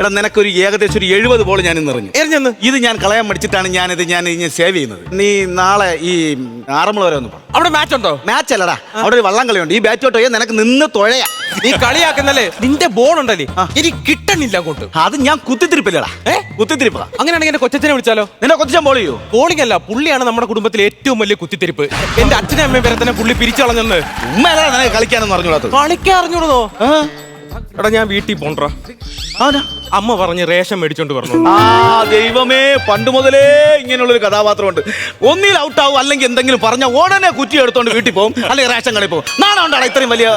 എടാ നിനക്കൊരു ഏകദേശം ഒരു എഴുപത് ബോൾ ഞാൻ ഇന്ന് എറിഞ്ഞു. എറിഞ്ഞെന്ന് ഇത് ഞാൻ കളയാൻ മടിച്ചിട്ടാണ് ഞാനിത് ഞാൻ ഇനി സേവ് ചെയ്യുന്നത്. നീ നാളെ ഈ ആറന്മുള വരെ ഒന്ന് പോ. അവിടെ മാച്ച് ഉണ്ടോ? മാച്ച് അല്ലടാ അവിടെ ഒരു വള്ളം കളിയുണ്ട്. ഈ ബാറ്റ് തൊട്ട് നിനക്ക് നിന്ന് തുഴയാ. നീ കളിയാക്കുന്നല്ലേ? നിന്റെ ബോൾ ഉണ്ടല്ലേ? എനിക്ക് കിട്ടണില്ല അങ്ങോട്ട്. അത് ഞാൻ കുത്തിത്തിരിപ്പില്ലടാ? കുത്തിത്തിരിപ്പാ അങ്ങനെയാണെങ്കിൽ എന്റെ കൊച്ചനെ വിളിച്ചാലോ? നിന്നെ കൊച്ചാൻ ബോൾ ചെയ്യോ? ബോളിംഗ് അല്ല പുള്ളിയാണ് നമ്മുടെ കുടുംബത്തിലെ ഏറ്റവും വലിയ കുത്തിത്തിരിപ്പ്. എന്റെ അച്ഛനും അമ്മയും വരെ തന്നെ പുള്ളി പിരിച്ചു കളഞ്ഞെന്ന് ഉമ്മ അല്ലടാ നിനക്ക് കളിക്കാനെന്ന് പറഞ്ഞോളാത്തത് കളിക്കാൻ എടാ ഞാൻ വീട്ടിൽ പോണ്ടാ അമ്മ പറഞ്ഞ് റേഷൻ മേടിച്ചോണ്ട് പറഞ്ഞു ആ ദൈവമേ പണ്ട് മുതലേ ഇങ്ങനെയുള്ളൊരു കഥാപാത്രമുണ്ട്. ഒന്നിൽ ഔട്ട് ആവും അല്ലെങ്കിൽ എന്തെങ്കിലും പറഞ്ഞ ഉടനെ കുറ്റി എടുത്തോണ്ട് വീട്ടിൽ പോകും അല്ലെങ്കിൽ റേഷൻ കളി പോകും നാളെ ഉണ്ടാണ് ഇത്രയും വലിയ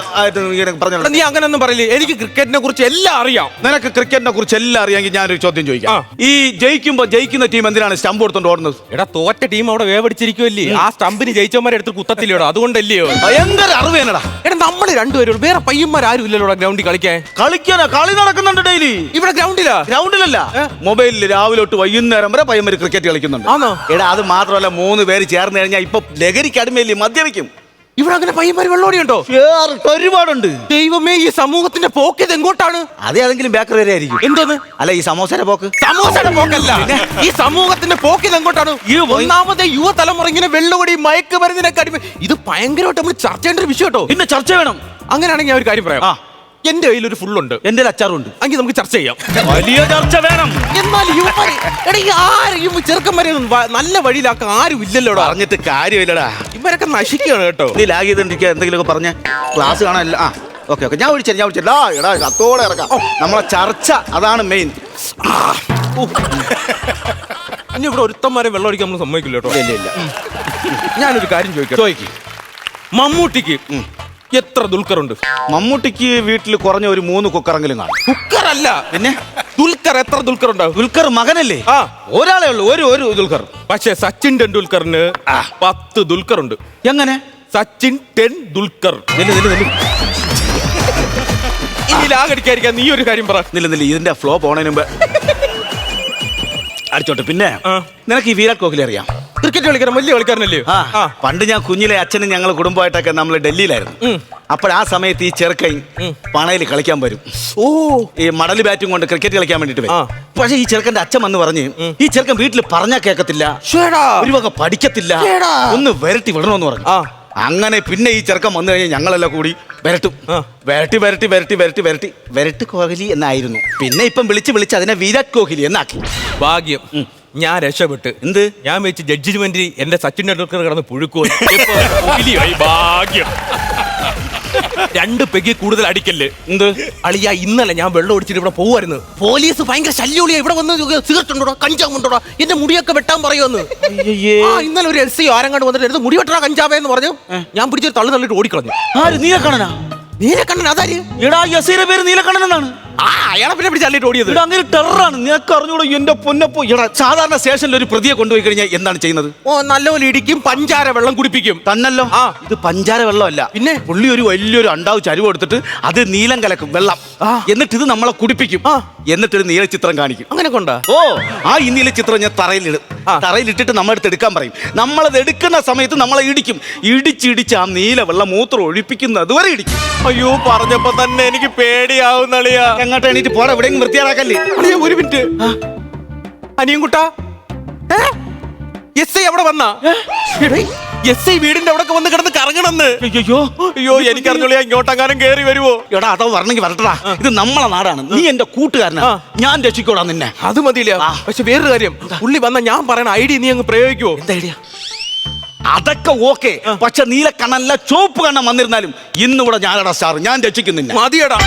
പറഞ്ഞു നീ അങ്ങനെ ഒന്നും അങ്ങനെയൊന്നും പറയില്ലേ? എനിക്ക് ക്രിക്കറ്റിനെ കുറിച്ച് എല്ലാം അറിയാം. നിനക്ക് ക്രിക്കറ്റിനെ കുറിച്ച് എല്ലാം അറിയാമെങ്കിൽ ഞാനൊരു ചോദ്യം ചോദിക്കാം. ഈ ജയിക്കുമ്പോ ജയിക്കുന്ന ടീം എന്തിനാണ് സ്റ്റംപ് കൊടുത്തോണ്ട് ഓടുന്നത്? എടാ തോറ്റ ടീം അവിടെ വേവടിച്ചിരിക്കുമല്ലേ ആ സ്റ്റംപിന് ജയിച്ചവന്മാരെ എടുത്ത് കുത്തത്തില്ലേടോ? അതുകൊണ്ടല്ലയോ? ഭയങ്കര അറിവേനടാ. നമ്മൾ രണ്ടുപേരും വേറെ പയ്യന്മാരും ഇല്ലല്ലോ ഗ്രൗണ്ടിൽ കളിക്കാൻ. കളിക്കാനാ കളി നടക്കുന്നുണ്ട് ഡെയിലി ഇവിടെ ഗ്രൗണ്ടിലാ ഗ്രൗണ്ടിലല്ല മൊബൈലിൽ രാവിലെ തൊട്ട് വൈകുന്നേരം വരെ പയ്യന്മാര് ക്രിക്കറ്റ് കളിക്കുന്നുണ്ട്. ആണോ? എടാ അത് മാത്രമല്ല മൂന്ന് പേര് ചേർന്ന് കഴിഞ്ഞാൽ ഇപ്പൊ ലഹരിക്ക് അടിമയില്ലേ മദ്യപിക്കും. ഇവിടെ അങ്ങനെ പയ്യന്മാർ വെള്ളോടിയുണ്ടോ ഒരുപാടുണ്ട്. ദൈവമേ ഈ സമൂഹത്തിന്റെ പോക്ക് ഇത് എങ്ങോട്ടാണ് അതേതെങ്കിലും ബേക്കറി വരെ ആയിരിക്കും. എന്തോന്ന്? അല്ല ഈ സമോസയുടെ പോക്ക്. സമോസയുടെ പോക്കല്ല. ഈ സമൂഹത്തിന്റെ പോക്ക് ഇത് എങ്ങോട്ടാണ് ഈ ഒന്നാമത്തെ യുവതലമുറ ഇങ്ങനെ വെള്ളുപടി മയക്ക് മരുന്നിനൊക്കെ അടിമ ഇത് ഭയങ്കരമായിട്ട് നമ്മൾ ചർച്ച ചെയ്യേണ്ട ഒരു വിഷയം കേട്ടോ. പിന്നെ ചർച്ച വേണം. അങ്ങനെയാണെങ്കിൽ ഞാൻ ഒരു കാര്യം പറയാം. എന്റെ കയ്യിൽ ഒരു ഫുള്ളുണ്ട്. ഉണ്ട് എന്റെ അച്ചാറുണ്ട്. എങ്കിൽ നമുക്ക് ചർച്ച ചെയ്യാം. വലിയ ചർച്ച വേണം. എന്നാൽ എടാ ഈ ചെറുക്കന്മാരെ നല്ല വഴിയിലാക്കാൻ ആരും ഇല്ലല്ലോടാ. പറഞ്ഞിട്ട് കാര്യമില്ലടാ. ഇവരൊക്കെ നശിക്കുകയാണ് കേട്ടോ. നീ ലാഗ് ചെയ്തോണ്ടിരിക്കുക എന്തെങ്കിലുമൊക്കെ പറഞ്ഞ ക്ലാസ് കാണാനല്ല ആ ഓക്കെ ഓക്കെ ഞാൻ വിളിച്ചു ഞാൻ വിളിച്ചു ആ എടാ കത്തോടെ ഇറക്കാം നമ്മളെ ചർച്ച അതാണ് മെയിൻ ഇനി ഇവിടെ ഒരുത്തന്മാരെ വെള്ളം അടിക്കാൻ നമ്മൾ സമ്മതിക്കില്ല കേട്ടോ. ഇല്ല ഇല്ല. ഞാനൊരു കാര്യം ചോദിക്കാം ചോദിക്കും. മമ്മൂട്ടിക്ക് എത്ര ദുൽഖർ ഉണ്ട് മമ്മൂട്ടിക്ക് വീട്ടിൽ കുറഞ്ഞ ഒരു മൂന്ന് കുക്കറെങ്കിലും കാണും. കുക്കറല്ല. പിന്നെ? ദുൽഖർ എത്ര ദുൽഖർ ഉണ്ടാവും ദുൽഖർ മകനല്ലേ? ആ. ഒരാളേ ഉള്ളൂ ഒരു ഒരു ദുൽഖർ. പക്ഷേ സച്ചിൻ ടെണ്ടുൽക്കറിന് പത്ത് ദുൽഖർ ഉണ്ട് എങ്ങനെ? സച്ചിൻ ടെൻ ദുൽഖർ. ഇനി ലാഗടിക്കാതിരിക്കാൻ നീ ഒരു കാര്യം പറ. നില്ല നില്ല ഇതിന്റെ ഫ്ലോ പോണതിന് മുമ്പ്. അടിച്ചോട്ടെ പിന്നെ. നിനക്ക് ഈ വിരാട് കോഹ്ലി അറിയാം. ക്രിക്കറ്റ് കളിക്കാരൻ വലിയ കളിക്കാരനല്ലേ? ആ പണ്ട് ഞാൻ കുഞ്ഞിലെ അച്ഛനും ഞങ്ങൾ കുടുംബമായിട്ടൊക്കെ നമ്മൾ ഡൽഹിയിലായിരുന്നു. അപ്പൊ അപ്പോൾ ആ സമയത്ത് ഈ ചെറുക്കൻ പണയിൽ കളിക്കാൻ വരും. ഓ. ഈ മടൽ ബാറ്റും കൊണ്ട് ക്രിക്കറ്റ് കളിക്കാൻ വേണ്ടിട്ട് പക്ഷെ വരും പക്ഷേ ഈ ചെറുക്കന്റെ അച്ഛൻ വന്ന് പറഞ്ഞ് ഈ ചെറുക്കൻ വീട്ടിൽ പറഞ്ഞാ കേൾക്കത്തില്ല. ഒരു വക പഠിക്കത്തില്ല. ഒന്ന് വരട്ടി വിടണമെന്ന് പറഞ്ഞു. അങ്ങനെ പിന്നെ ഈ ചെറുക്കൻ വന്നു കഴിഞ്ഞാൽ ഞങ്ങളെല്ലാം കൂടി വരട്ടും. വരട്ടി വരട്ടി വരട്ടി വരട്ടി വരട്ടി. വരട്ട് കോഹ്ലി എന്നായിരുന്നു. പിന്നെ ഇപ്പം വിളിച്ച് വിളിച്ച് അതിനെ വിരാട് കോഹ്ലി എന്നാക്കി. ഭാഗ്യം. ഞാൻ രക്ഷപ്പെട്ട്. എന്ത്? ഞാൻ വെച്ച് ജഡ്ജിമെന്റ് എന്റെ സച്ചിൻ ടെണ്ടുൽക്കർ കിടന്ന് പുഴുക്കോ. ഭാഗ്യം. രണ്ട് പെഗ് കൂടുതൽ അടിക്കല്ലേ? എന്ത്? അളിയ ഇന്നലെ ഞാൻ വെള്ളം ഒടിച്ചിട്ട് ഇവിടെ പോവായിരുന്നു പോലീസ് ഭയങ്കര ശല്യോളിയാ ഇവിടെ വന്ന് സിഗരറ്റ് ഉണ്ടോടാ കഞ്ചാവ് ഉണ്ടോടാ എന്റെ മുടിയൊക്കെ വെട്ടാൻ പറയുമെന്ന്. ആ ഇന്നലെ ഒരു എസ് സി ആരങ്ങാണ്ട് വന്നിട്ട് എടുത്ത് മുടി വെട്ടാ കഞ്ചാവേ എന്ന് പറഞ്ഞു. ഞാൻ പിടിച്ചൊരു തള്ളു തള്ളിട്ട് ഓടിക്കളഞ്ഞു. ആര്? നീലക്കണ്ണനാ? നീലക്കണ്ണൻ അതാര്? എടാ യസീരെ പേര് നീലക്കണ്ണൻ എന്നാണ്. ആ അയാളെ പിന്നെ പിടിച്ചാലിട്ട് ഓടിയത്. ഇവിടെ അങ്ങനെ ടെററാണ് നിനക്ക് അറിഞ്ഞൂടെ എന്റെ പൊന്നപ്പോ എടാ സാധാരണ സ്റ്റേഷനിൽ ഒരു പ്രതിയെ കൊണ്ടുപോയി കഴിഞ്ഞാൽ എന്താണ് ചെയ്യുന്നത്? ഓ നല്ലപോലെ ഇടിക്കും പഞ്ചാര വെള്ളം കുടിപ്പിക്കും. തന്നല്ലോ. ആ. ഇത് പഞ്ചാര വെള്ളമല്ല. പിന്നെ? പുള്ളി ഒരു വലിയൊരു അണ്ടാവ് ചരിവ് എടുത്തിട്ട് അത് നീലം കലക്കും വെള്ളം. എന്നിട്ട് ഇത് നമ്മളെ കുടിപ്പിക്കും. എന്നിട്ട് ഒരു നീല ചിത്രം കാണിക്കും. അങ്ങനെ കൊണ്ടാ? ഓ ആ ഈ നീല ചിത്രം ഞാൻ തറയിലിടും. തറയിലിട്ടിട്ട് നമ്മളെടുത്ത് എടുക്കാൻ പറയും. നമ്മളത് എടുക്കുന്ന സമയത്ത് നമ്മളെ ഇടിക്കും. ഇടിച്ചിടിച്ച് ആ നീല വെള്ളം മൂത്രം ഒഴിപ്പിക്കുന്നത് വരെ ഇടിക്കും. അയ്യോ പറഞ്ഞപ്പോ തന്നെ എനിക്ക് പേടിയാവുന്ന അളിയാ എങ്ങോട്ട് എണീറ്റ് പോടാ എവിടെയും വൃത്തിയാറാക്കല്ലേ? അളിയ ഒരു മിനിറ്റ്. അനിയും കുട്ടാ എസ് ഐ അവിടെ വന്നാ? എസ് ഐ വീടിന്റെ അവിടെ വന്ന് കിടന്ന് കറങ്ങണമെന്ന് അയ്യോ അയ്യോ എനിക്കറിഞ്ഞോളിയാ ഇങ്ങോട്ടെങ്ങാനും കേറി വരുവോ? എടാ അതോ വരണമെങ്കിൽ വരട്ടടാ. ഇത് നമ്മളെ നാടാണ്. നീ എന്റെ കൂട്ടുകാരനാ. ഞാൻ രക്ഷിക്കോടാ നിന്നെ. അത് മതിയില്ല. പക്ഷെ വേറൊരു കാര്യം. ഉള്ളി വന്ന ഞാൻ പറയണ ഐഡിയ നീ അങ്ങ് പ്രയോഗിക്കുവോ? എന്താ ഐഡിയ? അതൊക്കെ ഓക്കെ. പക്ഷെ നീല കണ്ണല്ല ചുവപ്പ് കണ്ണം വന്നിരുന്നാലും ഇന്നിവിടെ ഞാനടാ സ്റ്റാർ ഞാൻ രക്ഷിക്കുന്നില്ല നിന്നെ. മതിയടാ.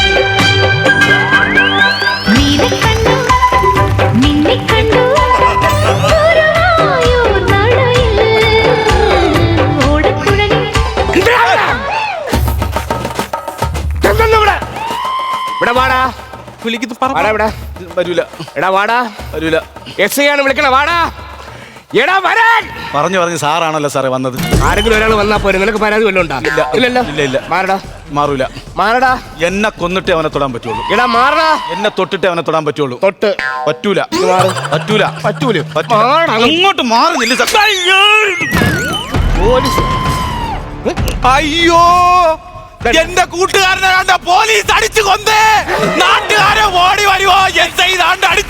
ഇവിടെ വാടാ. പുള്ളിക്ക് ഇത് വാടാ പറ. ഇവിടെ. വരൂല. എടാ വാടാ. വരൂല. എസ് ഐ ആണ് വിളിക്കണ വാടാ. എടാ വരാൻ! പറഞ്ഞു പറഞ്ഞു സാറാണല്ലോ സാറേ വന്നത്. ആരെങ്കിലും ഒരാൾ വന്നാ പോരെ? നിനക്ക് പരാതി വല്ലതും ഇല്ലല്ലോ. ഇല്ല ഇല്ല. മാറടാ. മാറൂല. മാറടാ. എന്നെ കൊന്നിട്ടേ അവനെ തൊടാൻ പറ്റുള്ളൂ. എടാ മാറടാ. എന്നെ തൊട്ടിട്ടേ അവനെ തൊടാൻ പറ്റുള്ളൂ. തൊട്ട്. പറ്റൂല. പറ്റൂല. പറ്റൂല. അങ്ങോട്ട് മാറുന്നില്ല. പോലീസ്. അയ്യോ. എന്റെ കൂട്ടുകാരനെ കണ്ട പോലീസ് അടിച്ചു കൊന്നേ. നാട്ടുകാരെ ഓടി വരുവോ? എസ് ഐ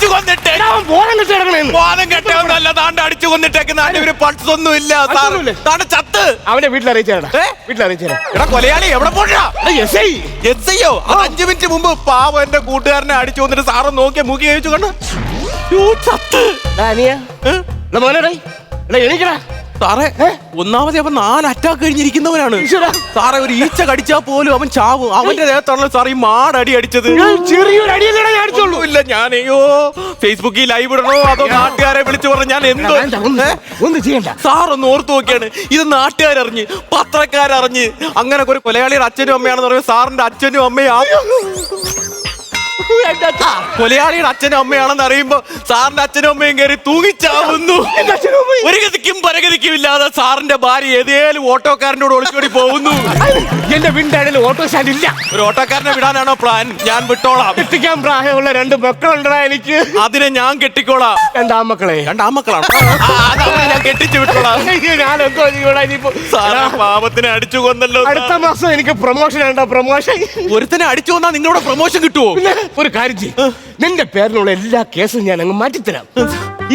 കൊന്നിട്ട്. ബോധം കെട്ട് കിടക്കണേന്ന് ബോധം കെട്ടൊന്നല്ല താണ്ട് അടിച്ചു കൊന്നിട്ടേക്ക് നാട്ടിൽ ഒരു പൾസ് ഒന്നും ഇല്ല താണ്ട് ചത്ത്. അവനെ വീട്ടിൽ അറിയിച്ചേടാ വീട്ടിൽ അറിയിച്ചേരാ എടാ കൊലയാളി എവിടെ പോട്ടാ എസ് ഐ. എസ് ഐയോ? അത് അഞ്ചു മിനിറ്റ് മുമ്പ് പാവം എന്റെ കൂട്ടുകാരനെ അടിച്ചു കൊന്നിട്ട് സാറ് നോക്കിയ മൂക്കി കഴിച്ചു കണ്ടു? ചത്ത്. എടാ എണീക്കടാ. സാറേ ഒന്നാമത് അവൻ നാല് അറ്റാക്ക് കഴിഞ്ഞിരിക്കുന്നവനാണ്. സാറേ ഒരു ഈച്ച കടിച്ചാൽ പോലും അവൻ ചാവും. അവന്റെ ദേഹത്താണല്ലോ സാർ ഈ മാടടി അടിച്ചത്. ചെറിയൊരു ഇല്ല ഞാൻ അയ്യോ ഫേസ്ബുക്കിൽ ലൈവ് ഇടണോ? അതോ നാട്ടുകാരെ വിളിച്ചു പറഞ്ഞു ഞാൻ എന്തോ ഒന്നും ചെയ്യണ്ട. സാർ ഒന്ന് ഓർത്തു നോക്കിയാണ്. ഇത് നാട്ടുകാരറിഞ്ഞ് പത്രക്കാരറിഞ്ഞ്. അങ്ങനെ ഒരു കൊലയാളിയുടെ അച്ഛനും അമ്മയാണെന്ന് പറയുമ്പോൾ സാറിന്റെ അച്ഛനും അമ്മയും കൊലയാളിയുടെ അച്ഛനും അമ്മയാണെന്ന് അറിയുമ്പോ സാറിന്റെ അച്ഛനും അമ്മയും കയറി തൂങ്ങിച്ചാവുന്നു. ഒരു ഗതിക്കും പരഗതിക്കും ഇല്ലാതെ സാറിന്റെ ഭാര്യ ഏതേലും ഓട്ടോക്കാരന്റെ കൂടെ ഒളിച്ചോടി പോകുന്നു? എന്റെ വീണ്ടാടിൽ ഓട്ടോ സ്റ്റാൻഡ് ഇല്ല. ഒരു ഓട്ടോക്കാരനെ വിടാനാണോ പ്ലാൻ? ഞാൻ വിട്ടോളാം. എത്തിക്കാൻ പ്രായമുള്ള രണ്ട് മക്കളുണ്ടാ എനിക്ക്. അതിനെ ഞാൻ കെട്ടിക്കോളാം. രണ്ടാമക്കളെ രണ്ടാമക്കളാണ് മക്കളാണ് ഞാൻ കെട്ടിച്ചു വിട്ടോളാം. ഞാൻ എന്തോ ചെയ്യൂടാ ഇനിയിപ്പോ സാറാ പാപത്തിനെ അടിച്ചു കൊന്നല്ലോ അടുത്ത മാസം എനിക്ക് പ്രൊമോഷൻ ആണ്ടോ പ്രൊമോഷൻ ഒരുത്തനെ അടിച്ചു കൊന്നാ നിങ്ങളുടെ പ്രൊമോഷൻ കിട്ടുമോ ഒരു കാര്യം ചെയ്യും. നിന്റെ പേരിലുള്ള എല്ലാ കേസും ഞാൻ അങ്ങ് മാറ്റിത്തരാം.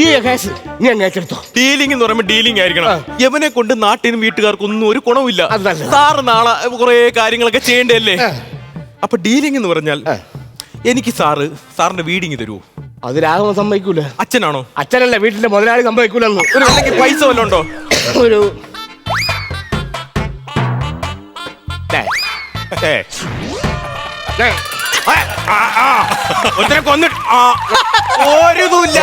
ഈ കേസ് ഞാൻ ഏറ്റെടുത്തോ ഡീലിംഗ് എന്ന് പറയുമ്പോൾ ഡീലിംഗ് ആയിരിക്കണം ആ. യവനെ കൊണ്ട് നാട്ടിനും വീട്ടുകാർക്കും ഒന്നും ഒരു നല്ലതാ. സാറ് നാളെ കുറെ കാര്യങ്ങളൊക്കെ ചെയ്യേണ്ടല്ലേ. അപ്പൊ ഡീലിംഗ് എന്ന് പറഞ്ഞാൽ എനിക്ക് സാറ് സാറിന്റെ വീടിങ് തരുമോ അത് രാഘവൻ സമ്മതിക്കൂല. അച്ഛനാണോ? അച്ഛനല്ല വീട്ടിലെ മുതലാളി സമ്മതിക്കൂലെന്ന്. ഒരു അല്ലെങ്കിൽ പൈസ വല്ലതും ഉണ്ടോ? ഒരു. ഒരുത്തനെ കൊന്നിട്ട് ആ, ഒരിതുമില്ല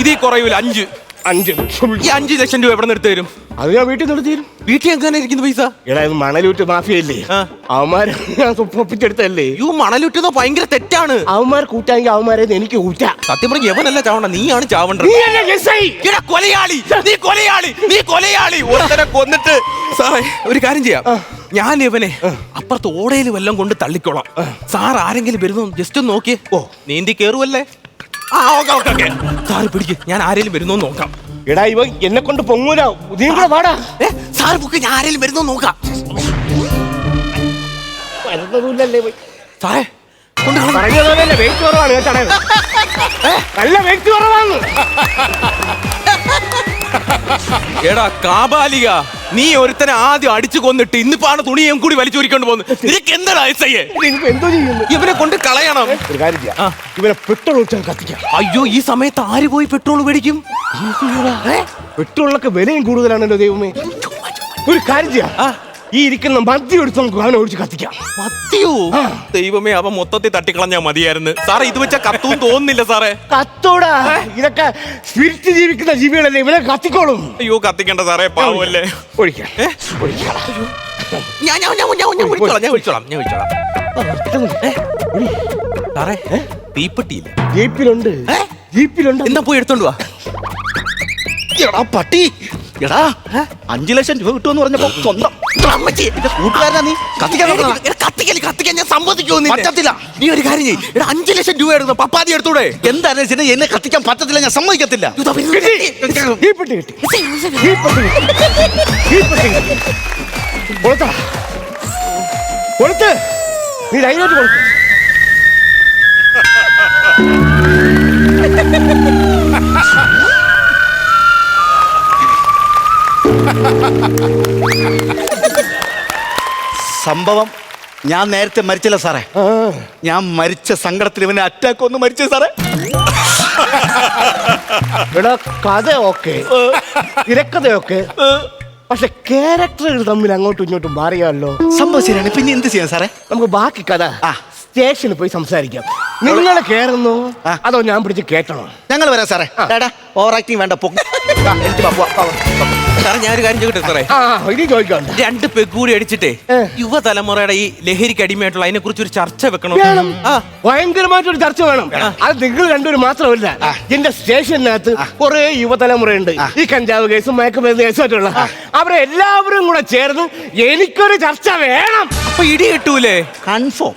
ഇതിൽ കുറയൂല അഞ്ച്. അഞ്ച് ഈ അഞ്ച് ലക്ഷം രൂപ എവിടെ നിന്ന് എടുത്തു തരും? അത് ഞാൻ വീട്ടിൽ നിന്ന് തീരും. വീട്ടിൽ എങ്ങനെ ഇരിക്കുന്ന പൈസ? എടാ ഇത് മണലൂറ്റ് മാഫിയല്ലേ. അവന്മാര് ഞാൻ ഒപ്പിച്ചെടുത്തല്ലേ യു മണലുറ്റുന്ന ഭയങ്കര തെറ്റാണ്. അവന്മാർ കൂട്ടാമെങ്കിൽ അവന്മാരെ എനിക്ക് കൂറ്റാ സത്യം പറഞ്ഞ എവനല്ല ചാവണ്ട നീയാണ് ചാവണ്ടത്. കൊലയാളി നീ കൊലയാളി നീ കൊലയാളി. ഒരുത്തനെ കൊന്നിട്ട് സാറേ ഒരു കാര്യം ചെയ്യാം. ഞാൻ ഇവനെ അപ്പുറത്ത് ഓടയിൽ വല്ലതും കൊണ്ട് തള്ളിക്കോളാം. സാർ ആരെങ്കിലും വരുന്നു ജസ്റ്റ് ഒന്ന് നോക്കിയേ. ഓ. നീന്തി കേറുവല്ലേ? ആ ഓക്കെ ഓക്കെ ഓക്കെ. സാറ് പിടിക്ക് ഞാൻ ആരെങ്കിലും വരുന്നോ നോക്കാം. എടാ ഇവ എന്നെ കൊണ്ട് പൊങ്ങൂല. നീ കൂടെ വാടാ. ഏ സാർ ബുക്ക് ഞാൻ ആരെങ്കിലും വരുന്നോ നോക്കാം. വരുന്നതുമില്ലല്ലേ ഇവൻ. സാറേ. പറഞ്ഞതുപോലെയല്ലേ വെയിറ്റ് കുറവാണ് കേട്ടാ നല്ല വെയിറ്റ് കുറവാണ്. എടാ കാബാലിക. നീ ഒരുത്തനെ ആദ്യം അടിച്ചു കൊന്നിട്ട് ഇന്നിപ്പാണ് തുണിയും കൂടി വലിച്ചൂരിക്കൊണ്ട് പോകുന്നത്. നിനക്ക് ഐയെ എന്തോ ചെയ്യുന്നു? ഇവനെ കൊണ്ട് കളയണം. ഒരു കാര്യം ചെയ്യാം. ആ. ഇവനെ പെട്രോൾ ഒഴിച്ചാൽ കത്തിക്കാം. അയ്യോ ഈ സമയത്ത് ആര് പോയി പെട്രോൾ മേടിക്കും? പെട്രോളിനൊക്കെ വിലയും കൂടുതലാണല്ലോ ദൈവമേ. ഒരു കാര്യം ചെയ്യാം. ആ. ഈ ഇരിക്കുന്ന മദ്യം എടുത്ത് നമുക്ക് അവനെ ഒഴിച്ച് കത്തിക്കാം. മത്തിയോ ദൈവമേ അവ മൊത്തത്തിൽ തട്ടിക്കളഞ്ഞാ മതിയായിരുന്നു. സാറേ ഇത് വെച്ച കത്തും തോന്നുന്നില്ല സാറേ. കത്തോടാ. ഇതൊക്കെ സ്പിരിറ്റ് ജീവിക്കുന്ന ജീവികളല്ലേ ഇവനെ കത്തിക്കോളും. അയ്യോ കത്തിക്കണ്ട സാറേ പാവല്ലേ. ഒഴിക്കാം? ഒഴിക്കാം. ഞാൻ ഞാൻ ഞാൻ ഞാൻ ഞാൻ വിളിച്ചോളാം ഞാൻ വിളിച്ചോളാം ഞാൻ വിളിച്ചോളാം. സാറേ തീപ്പെട്ടിയില്ല? ജീപ്പിലുണ്ട്? ജീപ്പിലുണ്ട്. എന്താ പോയി എടുത്തോണ്ട് വാ. എടാ പട്ടി. എടാ അഞ്ചു ലക്ഷം രൂപ കിട്ടുമെന്ന് പറഞ്ഞപ്പോ സ്വന്തം അമ്മച്ചി, എന്റെ കൂട്ടുകാരനാ നീ? കത്തിക്കാൻ നോക്കണ? കത്തിക്കൽ കത്തിക്കാൻ ഞാൻ സമ്മതിക്കുമോ പറ്റത്തില്ല. നീ ഒരു കാര്യം ചെയ്യ്. എടാ അഞ്ചു ലക്ഷം രൂപ എടുത്തു പപ്പാതി എടുത്തൂടെ? എന്തായാലും ശരി, എന്നെ കത്തിക്കാൻ പറ്റത്തില്ല ഞാൻ സമ്മതിക്കത്തില്ല. കിട്ടി. ജീപ്പെട്ടി കിട്ടി. ജീപ്പെട്ടി കിട്ടി. ജീപ്പെട്ടി കിട്ടി. കൊളുത്താ. കൊളുത്ത്. നീ ധൈര്യമായിട്ട് കൊളുത്ത്. സംഭവം ഞാൻ നേരത്തെ മരിച്ചില്ല സാറേ. ഞാൻ മരിച്ച സങ്കടത്തിൽ ഇവനെ അറ്റാക്ക് ഒന്ന് മരിച്ചു സാറേ. ഇവിടെ കഥ ഓക്കെ തിരക്കഥയൊക്കെ. പക്ഷെ ക്യാരക്ടറുകൾ തമ്മിൽ അങ്ങോട്ടും ഇങ്ങോട്ടും മാറിയാലോ? സംഭവം ശരിയാണ്. പിന്നെ എന്ത് ചെയ്യാം സാറേ? നമുക്ക് ബാക്കി കഥ സ്റ്റേഷനിൽ പോയി സംസാരിക്കാം. നിങ്ങൾ കേറുന്നു. അതോ ഞാൻ പിടിച്ച് കേട്ടണോ ഞങ്ങൾ വരാം സാറേ. ചേട്ടാ ഓവർ ആക്ടിങ് വേണ്ട പോ ആ, എനിക്ക് വാ, പോവാം, പോവാം, പോവാം. സാറേ ഞാനൊരു ഒരു കാര്യം ചോദിക്കട്ടെ സാറേ? ആ ഇനി ചോദിക്കണ്ട രണ്ട് പെഗ്ഗൂടി അടിച്ചിട്ടേ. യുവതലമുറയുടെ ഈ ലഹരിക്ക് അടിമയായിട്ടുള്ള അതിനെ കുറിച്ച് ഒരു ചർച്ച വെക്കണം? വേണം. ആ. ഭയങ്കരമായിട്ടൊരു ചർച്ച വേണം. അത് നിങ്ങൾ രണ്ടുപേരും മാത്രമല്ല എന്റെ സ്റ്റേഷനകത്ത് കുറെ യുവതലമുറയുണ്ട്. ഈ കഞ്ചാവ് കേസും മയക്കുമരുന്ന് കേസും ആയിട്ടുള്ള അവരെ എല്ലാവരും കൂടെ ചേർന്ന് എനിക്കൊരു ചർച്ച വേണം. അപ്പൊ ഇടി കിട്ടൂലേ? കൺഫേം